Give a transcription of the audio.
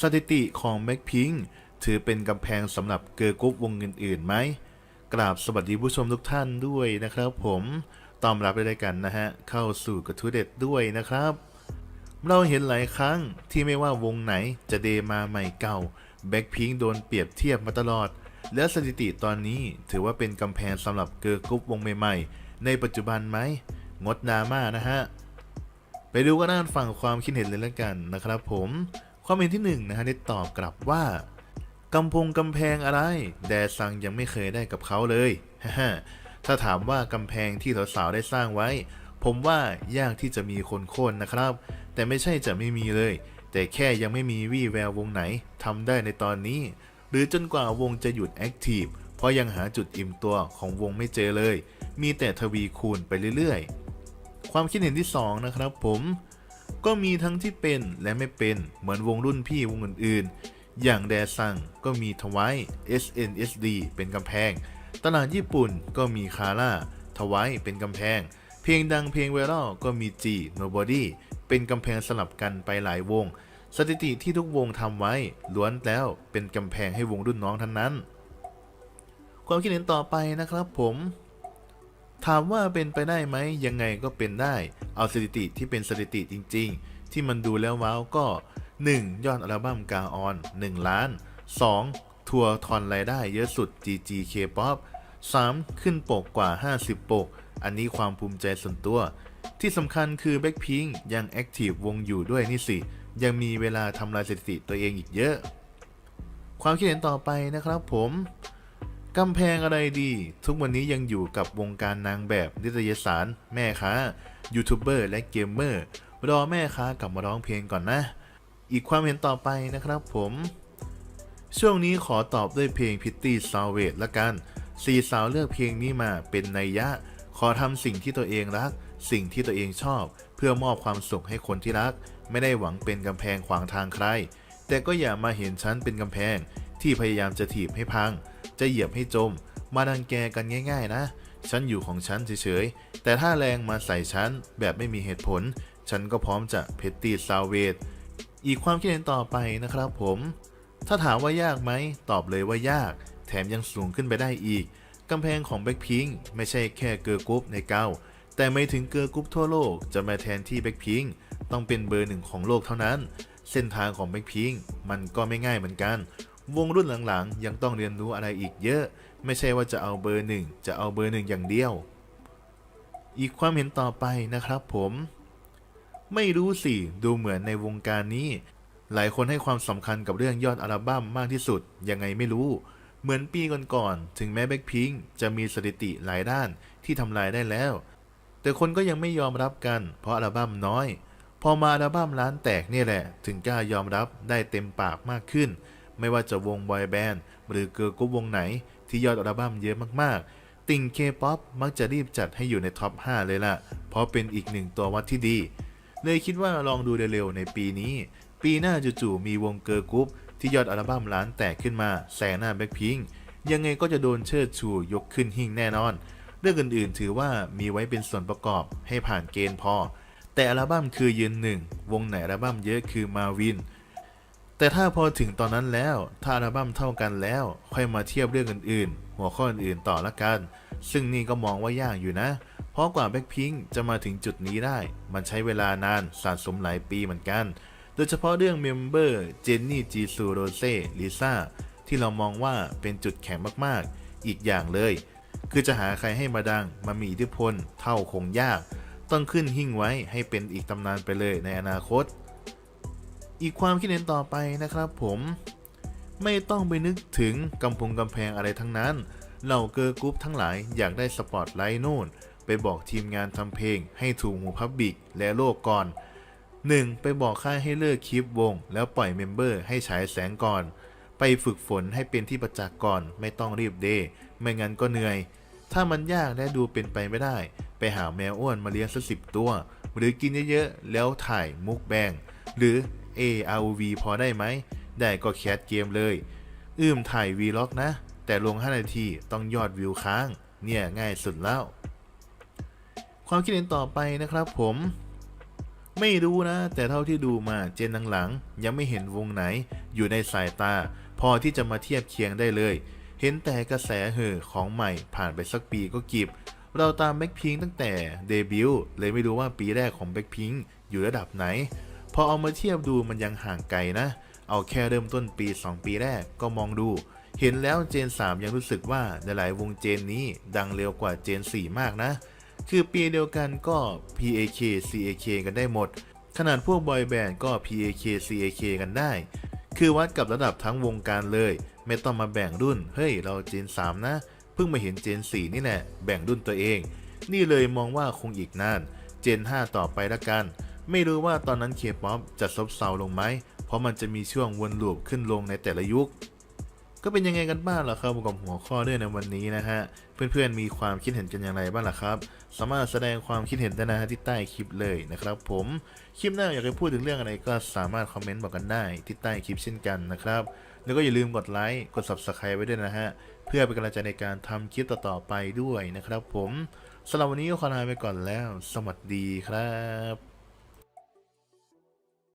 สถิติของแบ็คพิงถือเป็นกำแพงสำหรับเกิร์ลกรุ๊ปวงอื่นๆไหมกราบสวัสดีผู้ชมทุกท่านด้วยนะครับผมต้อนรับไปด้วยกันนะฮะ เข้าสู่กระทู้เด็ดด้วยนะครับ เราเห็นหลายครั้งที่ไม่ว่าวงไหนจะเดมาใหม่เก่าแบ็คพิงโดนเปรียบเทียบมาตลอด และสถิติตอนนี้ถือว่าเป็นกำแพงสำหรับเกิร์ลกรุ๊ปวงใหม่ๆ ในปัจจุบันไหมงดดราม่านะฮะไปดูกันด้านฝั่งความคิดเห็นเลยแล้วกันนะครับผม ความเห็นที่หนึ่งนะฮะได้ตอบกลับว่ากำพงกำแพงอะไร แดซังยังไม่เคยได้กับเขาเลยฮถ้าถามว่ากำแพงที่สาวๆได้สร้างไว้ ผมว่ายากที่จะมีคนโค่นนะครับ แต่ไม่ใช่จะไม่มีเลย แต่แค่ยังไม่มีวี่แวววงไหนทำได้ในตอนนี้ หรือจนกว่าวงจะหยุดแอคทีฟเพราะยังหาจุดอิ่มตัวของวงไม่เจอเลย มีแต่ทวีคูณไปเรื่อยๆ ความคิดเห็นที่ 2 นะครับผม ก็มีทั้งที่เป็นและไม่เป็นเหมือนวงรุ่นพี่วงอื่นๆ อย่างแดซังก็มีทวาย SNSD เป็นกำแพง ตลาดญี่ปุ่นก็มีคาร่าทวายเป็นกำแพง เพลงดังเพลงไวรัลก็มี G Nobody เป็นกำแพงสลับกันไปหลายวง สถิติที่ทุกวงทำไว้ล้วนแล้วเป็นกำแพงให้วงรุ่นน้องทั้งนั้น ความคิดเห็นต่อไปนะครับผม ถามว่าเป็นไปได้ไหมยังไงก็เป็นได้ เอาสถิติที่เป็นสถิติจริง ๆ ที่มันดูแล้วว้าวก็ 1. ยอดอัลบั้มกาออน 1 ล้าน 2. ทัวร์ทอนรายได้เยอะสุด GG K-POP 3. ขึ้นปกกว่า 50 ปก อันนี้ความภูมิใจส่วนตัว ที่สำคัญคือ Blackpink ยังแอคทีฟวงอยู่ด้วยนี่สิ ยังมีเวลาทำลายสถิติตัวเองอีกเยอะ ความคิดเห็นต่อไปนะครับผม กำแพงอะไรดี ทุกวันนี้ยังอยู่กับวงการนางแบบนิตยสาร แม่ค้า ยูทูบเบอร์และเกมเมอร์ รอแม่ค้ากลับมาร้องเพลงก่อนนะ อีกความเห็นต่อไปนะครับผม ช่วงนี้ขอตอบด้วยเพลงพิตตี้ซาวเวทละกันสี่สาวเลือกเพลงนี้มาเป็นนัยยะ ขอทำสิ่งที่ตัวเองรัก สิ่งที่ตัวเองชอบ เพื่อมอบความสุขให้คนที่รัก ไม่ได้หวังเป็นกำแพงขวางทางใคร แต่ก็อย่ามาเห็นฉันเป็นกำแพงที่พยายามจะถีบให้พัง จะเหยียบให้จม มาดังแกกันง่ายๆนะ ฉันอยู่ของฉันเฉยๆ แต่ถ้าแรงมาใส่ฉันแบบไม่มีเหตุผล ฉันก็พร้อมจะเพตตี้ซาวเวทอีกความคิดเห็นต่อไปนะครับผม ถ้าถามว่ายากไหม ตอบเลยว่ายาก แถมยังสูงขึ้นไปได้อีก กำแพงของแบ็คพิงไม่ใช่แค่เกิร์กรุ๊ปในเก้าแต่ไม่ถึงเกิร์กรุ๊ปทั่วโลกจะมาแทนที่แบ็คพิงต้องเป็นเบอร์หนึ่งของโลกเท่านั้น เส้นทางของแบ็คพิงมันก็ไม่ง่ายเหมือนกัน วงรุ่นหลังๆ ยังต้องเรียนรู้อะไรอีกเยอะ ไม่ใช่ว่าจะเอาเบอร์หนึ่งจะเอาเบอร์หนึ่งอย่างเดียว อีกความเห็นต่อไปนะครับผม ไม่รู้สิ ดูเหมือนในวงการนี้ หลายคนให้ความสำคัญกับเรื่องยอดอัลบั้มมากที่สุด ยังไงไม่รู้ เหมือนปีก่อนๆ ถึงแม้แบ็คพิงจะมีสถิติหลายด้านที่ทำลายได้แล้ว แต่คนก็ยังไม่ยอมรับกัน เพราะอัลบั้มน้อย พอมาอัลบั้มร้านแตกนี่แหละ ถึงกล้ายอมรับได้เต็มปากมากขึ้น ไม่ว่าจะวงบอยแบนด์หรือเกิร์ลกรุ๊ปวงไหนที่ยอดอัลบั้มเยอะมากๆ ติ่งเคป๊อปมักจะรีบจัดให้อยู่ในท็อป 5 เลยล่ะ เพราะเป็นอีกหนึ่งตัววัดที่ดี เลยคิดว่าลองดูเร็วๆในปีนี้ ปีหน้าจู่ๆมีวงเกิร์ลกรุ๊ปที่ยอดอัลบั้มล้านแตกขึ้นมาแซงหน้าแบ็คพิงยังไงก็จะโดนเชิดชูยกขึ้นหิ่งแน่นอน เรื่องอื่นๆ ถือว่ามีไว้เป็นส่วนประกอบให้ผ่านเกณฑ์พอ แต่อัลบั้มคือยืนหนึ่งวงไหนอัลบั้มเยอะคือมาวิน แต่ถ้าพอถึงตอนนั้นแล้ว ถ้าอัลบั้มเท่ากันแล้ว ค่อยมาเทียบเรื่องอื่นๆ หัวข้ออื่นๆต่อละกัน ซึ่งนี่ก็มองว่ายากอยู่นะ เพราะกว่าแบ็คพิงจะมาถึงจุดนี้ได้ มันใช้เวลานานสะสมหลายปีเหมือนกัน โดยเฉพาะเรื่องเมมเบอร์เจนนี่จีซูโรเซ่ลิซ่าที่เรามองว่าเป็นจุดแข็งมากๆ อีกอย่างเลย คือจะหาใครให้มาดังมามีอิทธิพลเท่าคงยาก ต้องขึ้นหิ่งไว้ให้เป็นอีกตำนานไปเลยในอนาคต อีกความคิดเห็นต่อไปนะครับผมไม่ต้องไปนึกถึงกำพงกำแพงอะไรทั้งนั้น เหล่าเกิร์กรุ๊ปทั้งหลายอยากได้สปอตไลท์นู่น ไปบอกทีมงานทำเพลง ให้ถูกหูพับบิกและโลกก่อน 1. ไปบอกค่ายให้เลิกคลิปวง แล้วปล่อยเมมเบอร์ให้ฉายแสงก่อน ไปฝึกฝนให้เป็นที่ประจักษ์ก่อน ไม่ต้องรีบเดย์ไม่งั้นก็เหนื่อย ถ้ามันยากและดูเป็นไปไม่ได้ ไปหาแมวอ้วนมาเลี้ยงสักสิบตัว หรือกินเยอะๆแล้วถ่ายมุกแบงหรือ ARV พอได้ไหม ได้ก็แคสเกมเลย อืมถ่ายวีล็อกนะ แต่ลง 5 นาทีต้องยอดวิวค้าง เนี่ยง่ายสุดแล้ว ความคิดเห็นต่อไปนะครับผมไม่รู้นะ แต่เท่าที่ดูมาเจนหลังๆยังไม่เห็นวงไหน อยู่ในสายตา พอที่จะมาเทียบเคียงได้เลย เห็นแต่กระแสเห่อของใหม่ผ่านไปสักปีก็กิบ เราตามแบ็คพิงตั้งแต่เดบิวต์เลยไม่รู้ว่าปีแรกของแบ็คพิงอยู่ระดับไหน พอเอามาเทียบดูมันยังห่างไกลนะ เอาแค่เริ่มต้นปี 2 ปีแรกก็มองดู เห็นแล้วเจน 3 ยังรู้สึกว่าหลายวงเจนนี้ดังเร็วกว่าเจน 4 มากนะ คือปีเดียวกันก็ PAK CAK กันได้หมด ขนาดพวกบอยแบนด์ก็ PAK CAK กันได้ คือวัดกับระดับทั้งวงการเลย ไม่ต้องมาแบ่งรุ่น เฮ้ยเราเจน 3 นะ เพิ่งมาเห็นเจน 4 นี่แหละ แบ่งรุ่นตัวเอง นี่เลยมองว่าคงอีกนาน เจน 5 ต่อไปละกัน ไม่รู้ว่าตอนนั้นเคป๊อปจะซบเซาลงไหม เพราะมันจะมีช่วงวนลูปขึ้นลงในแต่ละยุค ก็เป็นยังไงกันบ้างล่ะครับกับหัวข้อเรื่องในวันนี้นะฮะ เพื่อนๆมีความคิดเห็นกันอย่างไรบ้างล่ะครับ สามารถแสดงความคิดเห็นได้นะฮะที่ใต้คลิปเลยนะครับผม คลิปหน้าอยากจะพูดถึงเรื่องอะไรก็สามารถคอมเมนต์บอกกันได้ที่ใต้คลิปเช่นกันนะครับ แล้วก็อย่าลืมกดไลค์ กด subscribe ไว้ด้วยนะฮะ เพื่อเป็นกำลังใจในการทำคลิปต่อๆไปด้วยนะครับ ผมสำหรับวันนี้ขอลาไปก่อนแล้ว สวัสดีครับ